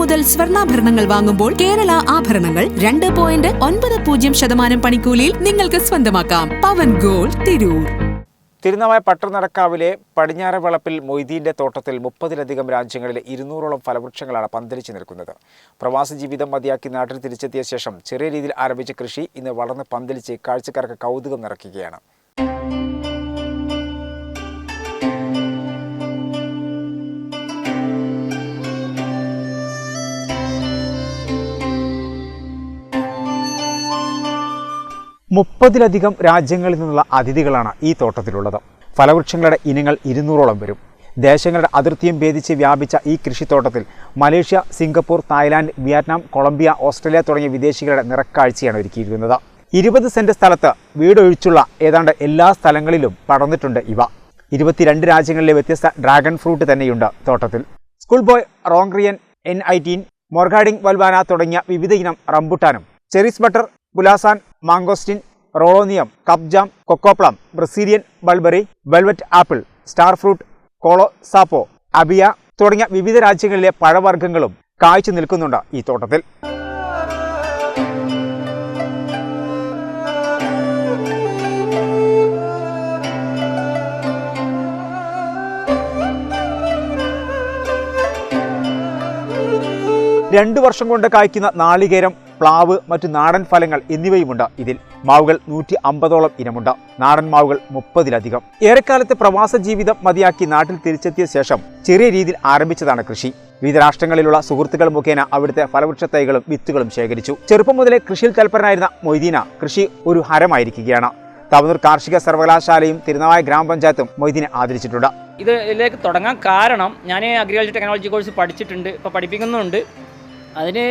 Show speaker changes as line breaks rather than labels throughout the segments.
മുതൽ സ്വർണാഭരണങ്ങൾ വാങ്ങുമ്പോൾ കേരള ആഭരണങ്ങൾ രണ്ട് പോയിന്റ് ഒൻപത് പൂജ്യം ശതമാനം പണിക്കൂലിയിൽ നിങ്ങൾക്ക് സ്വന്തമാക്കാം. പവൻ ഗോൾ തിരൂർ.
തിരുനാവായ പട്ടണക്കാവിലെ പടിഞ്ഞാറ വളപ്പിൽ മൊയ്തീന്റെ തോട്ടത്തിൽ മുപ്പതിലധികം രാജ്യങ്ങളിലെ ഇരുന്നൂറോളം ഫലവൃക്ഷങ്ങളാണ് പന്തലിച്ച് നിൽക്കുന്നത്. പ്രവാസ ജീവിതം മതിയാക്കി നാട്ടിൽ തിരിച്ചെത്തിയ ശേഷം ചെറിയ രീതിയിൽ ആരംഭിച്ച കൃഷി ഇന്ന് വളർന്ന് പന്തലിച്ച് കാഴ്ചക്കാർക്ക് കൗതുകം നിറയ്ക്കുകയാണ്. മുപ്പതിലധികം രാജ്യങ്ങളിൽ നിന്നുള്ള അതിഥികളാണ് ഈ തോട്ടത്തിലുള്ളത്. ഫലവൃക്ഷങ്ങളുടെ ഇനങ്ങൾ ഇരുന്നൂറോളം വരും. ദേശങ്ങളുടെ അതിർത്തിയും ഭേദിച്ച് വ്യാപിച്ച ഈ കൃഷിത്തോട്ടത്തിൽ Malaysia Singapore Thailand Vietnam Colombia Australia തുടങ്ങിയ വിദേശികളുടെ നിറക്കാഴ്ചയാണ് ഒരുക്കിയിരിക്കുന്നത്. ഇരുപത് സെന്റ് സ്ഥലത്ത് വീടൊഴിച്ചുള്ള ഏതാണ്ട് എല്ലാ സ്ഥലങ്ങളിലും പടർന്നിട്ടുണ്ട് ഇവ. ഇരുപത്തിരണ്ട് രാജ്യങ്ങളിലെ വ്യത്യസ്ത ഡ്രാഗൺ ഫ്രൂട്ട് തന്നെയുണ്ട് തോട്ടത്തിൽ. School boy Rongrien N I eighteen മൊർഗാഡിംഗ് വൽവാന തുടങ്ങിയ വിവിധ ഇനം റംബുട്ടാനും ചെറിസ് ബട്ടർ പുലാസാൻ മാങ്കോസ്റ്റിൻ റോളോനിയം കബ്ജാം കൊക്കോപ്ലം ബ്രസീലിയൻ ബൾബറി വെൽവെറ്റ് ആപ്പിൾ സ്റ്റാർ ഫ്രൂട്ട് കോളോ സാപ്പോ അബിയ തുടങ്ങിയ വിവിധ രാജ്യങ്ങളിലെ പഴവർഗങ്ങളും കാഴ്ച നിൽക്കുന്നുണ്ട് ഈ തോട്ടത്തിൽ. രണ്ടു വർഷം കൊണ്ട് കായ്ക്കുന്ന നാളികേരം പ്ലാവ് മറ്റു നാടൻ ഫലങ്ങൾ എന്നിവയുമുണ്ട്. ഇതിൽ മാവുകൾ നൂറ്റി അമ്പതോളം ഇനമുണ്ട്. നാടൻ മാവുകൾ മുപ്പതിലധികം. ഏറെക്കാലത്തെ പ്രവാസ ജീവിതം മതിയാക്കി നാട്ടിൽ തിരിച്ചെത്തിയ ശേഷം ചെറിയ രീതിയിൽ ആരംഭിച്ചതാണ് കൃഷി. വിവിധ രാഷ്ട്രങ്ങളിലുള്ള സുഹൃത്തുക്കൾ മുഖേന അവിടുത്തെ ഫലവൃക്ഷ തൈകളും വിത്തുകളും ശേഖരിച്ചു. ചെറുപ്പം മുതലേ കൃഷിയിൽ തൽപരനായിരുന്ന മൊയ്തീന കൃഷി ഒരു ഹരമായിരിക്കുകയാണ്. തവനൂർ കാർഷിക സർവകലാശാലയും തിരുനാവായ ഗ്രാമപഞ്ചായത്തും മൊയ്തീനെ ആദരിച്ചിട്ടുണ്ട്.
ഇത് ഇതിലേക്ക് തുടങ്ങാൻ കാരണം ഞാൻ അഗ്രികൾച്ചർ ടെക്നോളജി കോഴ്സ് പഠിച്ചിട്ടുണ്ട്. ഇപ്പോൾ പഠിപ്പിക്കുന്നുണ്ട്. അതിന്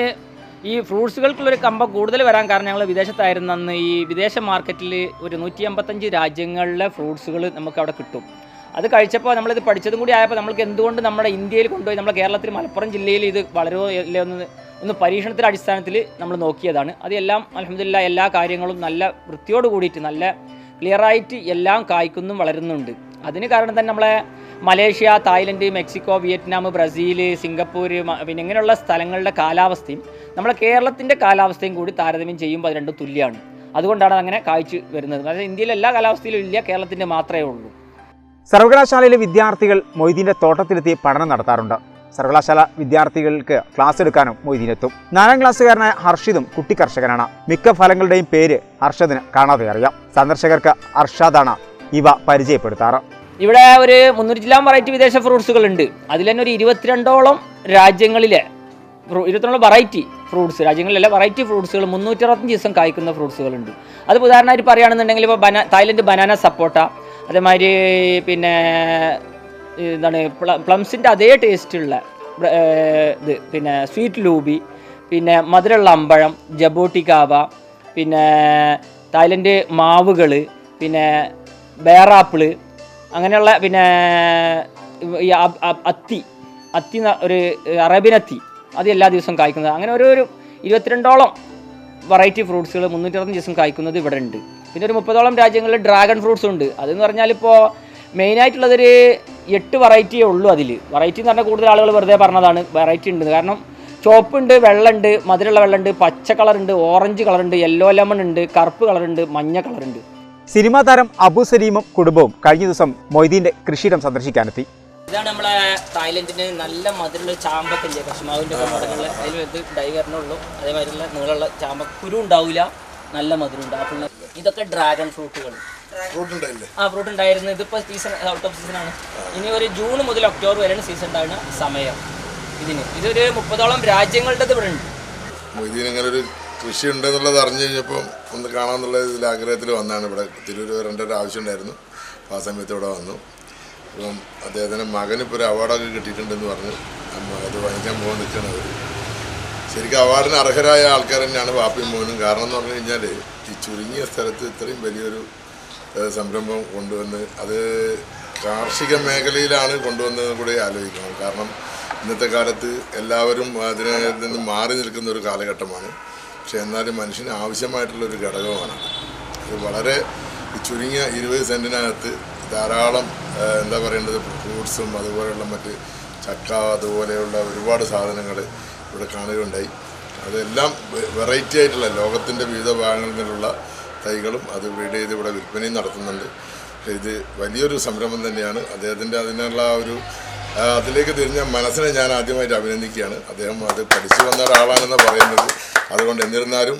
ഈ ഫ്രൂട്ട്സുകൾക്കുള്ളൊരു കമ്പം കൂടുതൽ വരാൻ കാരണം ഞങ്ങൾ വിദേശത്തായിരുന്നു. അന്ന് ഈ വിദേശ മാർക്കറ്റിൽ ഒരു നൂറ്റി അമ്പത്തഞ്ച് രാജ്യങ്ങളിലെ ഫ്രൂട്ട്സുകൾ നമുക്ക് അവിടെ കിട്ടും. അത് കഴിച്ചപ്പോൾ നമ്മളിത് പഠിച്ചതും കൂടി ആയപ്പോൾ നമ്മൾക്ക് എന്തുകൊണ്ട് നമ്മുടെ ഇന്ത്യയിൽ കൊണ്ടുപോയി നമ്മുടെ കേരളത്തിൽ മലപ്പുറം ജില്ലയിൽ ഇത് വളരെ ഇല്ലേ ഒന്ന് ഒന്ന് പരീക്ഷണത്തിന്റെ അടിസ്ഥാനത്തിൽ നമ്മൾ നോക്കിയതാണ്. അതെല്ലാം അലഹമില്ല എല്ലാ കാര്യങ്ങളും നല്ല വൃത്തിയോട് കൂടിയിട്ട് നല്ല ക്ലിയറായിട്ട് എല്ലാം കായ്ക്കുന്നും വളരുന്നുണ്ട്. അതിന് കാരണം തന്നെ നമ്മളെ Malaysia Thailand Mexico Vietnam Brazil Singapore പിന്നെ ഇങ്ങനെയുള്ള സ്ഥലങ്ങളുടെ കാലാവസ്ഥയും നമ്മളെ കേരളത്തിന്റെ കാലാവസ്ഥയും കൂടി താരതമ്യം ചെയ്യുമ്പോൾ അത് രണ്ടും തുല്യമാണ് അതുകൊണ്ടാണ് അങ്ങനെ കാഴ്ച വരുന്നത്. അതായത് ഇന്ത്യയിലെ എല്ലാ കാലാവസ്ഥയിലും ഇല്ല കേരളത്തിന്റെ മാത്രമേ ഉള്ളൂ.
സർവകലാശാലയിലെ വിദ്യാർത്ഥികൾ മൊയ്തീന്റെ തോട്ടത്തിലെത്തി പഠനം നടത്താറുണ്ട്. സർവകലാശാല വിദ്യാർത്ഥികൾക്ക് ക്ലാസ് എടുക്കാനും മൊയ്തീനെത്തും നാലാം ക്ലാസ്സുകാരനായ ഹർഷിദും കുട്ടി കർഷകനാണ്. മിക്ക ഫലങ്ങളുടെയും പേര് ഹർഷദിന് കാണാതെ അറിയാം. സന്ദർശകർക്ക് ഹർഷാദാണ് ഇവ പരിചയപ്പെടുത്താറ്.
ഇവിടെ ഒരു മുന്നൂറ്റി ജില്ലാ വെറൈറ്റി വിദേശ ഫ്രൂട്ട്സുകൾ ഉണ്ട് അതിൽ തന്നെ ഒരു ഇരുപത്തിരണ്ടോളം രാജ്യങ്ങളിലെ ഫ്രൂ- ഇരുപത്തിനുള്ള വെറൈറ്റി ഫ്രൂട്ട്സ് രാജ്യങ്ങളിലെ വെറൈറ്റി ഫ്രൂട്ട്സുകൾ മുന്നൂറ്റി അറുപത്തഞ്ച് ദിവസം കായ്ക്കുന്ന ഫ്രൂട്ട്സുകളുണ്ട് അത് ഉദാഹരണമായിട്ട് പറയുകയാണെന്നുണ്ടെങ്കിൽ ഇപ്പോൾ ബന തായ്ലൻഡ് ബനാന സപ്പോട്ട അതേമാതിരി പിന്നെ എന്താണ് പ്ലംസിന്റെ അതേ ടേസ്റ്റുള്ള ഇത് പിന്നെ സ്വീറ്റ് ലൂബി പിന്നെ മധുരമുള്ള അമ്പഴം ജബോട്ടിക്കാവ പിന്നെ തായ്ലൻഡ് മാവുകൾ പിന്നെ ബേറാപ്പിൾ അങ്ങനെയുള്ള പിന്നെ ഈ അത്തി അത്തി ഒരു അറേബ്യൻ അത്തി. അത് എല്ലാ ദിവസവും കായ്ക്കുന്നത്. അങ്ങനെ ഒരു ഒരു ഇരുപത്തിരണ്ടോളം വെറൈറ്റി ഫ്രൂട്ട്സുകൾ മുന്നൂറ്റി അറുപത്തഞ്ച് ദിവസം കായ്ക്കുന്നത് ഇവിടെ ഉണ്ട്. പിന്നെ ഒരു മുപ്പതോളം രാജ്യങ്ങളിൽ ഡ്രാഗൺ ഫ്രൂട്ട്സ് ഉണ്ട്. അതെന്ന് പറഞ്ഞാൽ ഇപ്പോൾ മെയിനായിട്ടുള്ളതൊരു എട്ട് വെറൈറ്റിയേ ഉള്ളൂ അതിൽ വെറൈറ്റി എന്ന് പറഞ്ഞാൽ കൂടുതൽ ആളുകൾ വെറുതെ പറഞ്ഞതാണ്. വെറൈറ്റി ഉണ്ട് കാരണം ചുവപ്പുണ്ട് വെള്ളമുണ്ട് മധുരമുള്ള വെള്ളമുണ്ട് പച്ച കളറുണ്ട് ഓറഞ്ച് കളറുണ്ട് യെല്ലോ ലെമൺ ഉണ്ട് കറുപ്പ് കളറുണ്ട് മഞ്ഞ കളറുണ്ട്
സിനിമാ താരം അബു സലീമും കുടുംബവും കഴിഞ്ഞ ദിവസം മൊയ്തീന്റെ കൃഷിയിടം സന്ദർശിക്കാനെത്തി.
ഇതാണ് നമ്മളെ തായ്ലൻഡിന്റെ നല്ല മധുരമുള്ള ചാമ്പൊക്കെ ഇല്ലേ? കശുമാവിന്റെ ഒക്കെ മടങ്ങളിൽ അതിൽ ഇത് ഡൈ വരണുള്ളൂ അതേമാതിരിയുള്ള നീളമുള്ള ചാമ്പ. കുരു ഉണ്ടാവില്ല നല്ല മധുരം ഉണ്ട്. ഇതൊക്കെ ഡ്രാഗൺ ഫ്രൂട്ടുകൾ ആ ഫ്രൂട്ട് ഉണ്ടായിരുന്നു. ഇതിപ്പോൾ സീസൺ ഔട്ട് ഓഫ് സീസൺ ആണ്. ഇനി ഒരു ജൂൺ മുതൽ ഒക്ടോബർ വരെയാണ് സീസൺ ഉണ്ടാകുന്ന സമയം. ഇതിന്. ഇതൊരു മുപ്പതോളം രാജ്യങ്ങളുടെ ഇവിടെ ഉണ്ട്.
മൊയ്തീൻ ഒരു കൃഷി ഉണ്ടെന്നുള്ളത് അറിഞ്ഞു കഴിഞ്ഞപ്പോൾ ഒന്ന് കാണാമെന്നുള്ള ഇതിൽ ആഗ്രഹത്തിൽ വന്നാണ് ഇവിടെ. തിരൂർ വരേണ്ട ഒരു ആവശ്യം ഉണ്ടായിരുന്നു. ആ സമയത്ത് ഇവിടെ വന്നു. അപ്പം അദ്ദേഹത്തിന് മകന് ഇപ്പോൾ ഒരു അവാർഡൊക്കെ കിട്ടിയിട്ടുണ്ടെന്ന് പറഞ്ഞ് അത് വാങ്ങിക്കാൻ പോകാൻ നിൽക്കുകയാണ് അവർ. ശരിക്കും അവാർഡിന് അർഹരായ ആൾക്കാർ തന്നെയാണ് വാപ്പിയും മോനും. കാരണം എന്ന് പറഞ്ഞു കഴിഞ്ഞാൽ ഈ ചുരുങ്ങിയ സ്ഥലത്ത് ഇത്രയും വലിയൊരു സംരംഭം കൊണ്ടുവന്ന് അത് കാർഷിക മേഖലയിലാണ് കൊണ്ടുവന്നത് കൂടി ആലോചിക്കണം. കാരണം ഇന്നത്തെ കാലത്ത് എല്ലാവരും അതിനെ നിന്ന് മാറി നിൽക്കുന്ന ഒരു കാലഘട്ടമാണ്. പക്ഷെ എന്നാലും മനുഷ്യന് ആവശ്യമായിട്ടുള്ള ഒരു ഘടകമാണ്. അത് വളരെ ചുരുങ്ങിയ ഇരുപത് സെന്റിനകത്ത് ധാരാളം എന്താ പറയേണ്ടത്? ഫ്രൂട്ട്സും അതുപോലെയുള്ള മറ്റ് ചക്ക അതുപോലെയുള്ള ഒരുപാട് സാധനങ്ങൾ ഇവിടെ കാണുകയുണ്ടായി. അതെല്ലാം വെറൈറ്റി ആയിട്ടുള്ള ലോകത്തിന്റെ വിവിധ ഭാഗങ്ങളിൽ നിന്നുള്ള തൈകളും അത് ബ്രീഡ് ചെയ്ത് ഇവിടെ വിൽപ്പനയും നടത്തുന്നുണ്ട്. ഇത് വലിയൊരു സംരംഭം തന്നെയാണ്. അദ്ദേഹത്തിന്റെ അതിനുള്ള ഒരു അതിലേക്ക് തിരിഞ്ഞ മനസ്സിനെ ഞാൻ ആദ്യമായിട്ട് അഭിനന്ദിക്കുകയാണ്. അദ്ദേഹം അത് പഠിച്ചു വന്ന ഒരാളാണെന്ന് പറയുന്നത്. അതുകൊണ്ട് എന്നിരുന്നാലും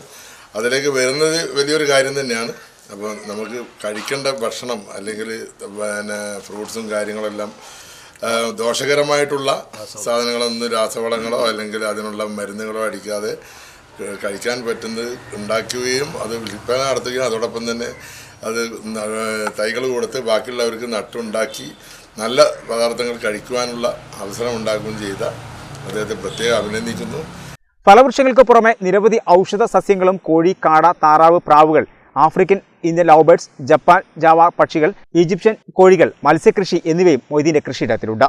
അതിലേക്ക് വരുന്നത് വലിയൊരു കാര്യം തന്നെയാണ്. അപ്പോൾ നമുക്ക് കഴിക്കേണ്ട ഭക്ഷണം അല്ലെങ്കിൽ പിന്നെ ഫ്രൂട്ട്സും കാര്യങ്ങളെല്ലാം ദോഷകരമായിട്ടുള്ള സാധനങ്ങളൊന്നും രാസവളങ്ങളോ അല്ലെങ്കിൽ അതിനുള്ള മരുന്നുകളോ അടിക്കാതെ കഴിക്കാൻ പറ്റുന്നത് ഉണ്ടാക്കുകയും അത് വിൽപ്പന നടത്തുകയും അതോടൊപ്പം തന്നെ അത് തൈകൾ കൊടുത്ത് ബാക്കിയുള്ളവർക്ക് നട്ടുണ്ടാക്കി നല്ല പദാർത്ഥങ്ങൾ കഴിക്കുവാനുള്ള അവസരം ഉണ്ടാക്കുകയും ചെയ്ത അദ്ദേഹത്തെ പ്രത്യേകം അഭിനന്ദിക്കുന്നു.
ഫലവൃക്ഷങ്ങൾക്ക് പുറമെ നിരവധി ഔഷധ സസ്യങ്ങളും കോഴി കാട താറാവ് പ്രാവുകൾ African Indian love Japan Java പക്ഷികൾ ഈജിപ്ഷ്യൻ കോഴികൾ മത്സ്യകൃഷി എന്നിവയും മൊയ്തീന്റെ കൃഷിയിടത്തിലുണ്ട്.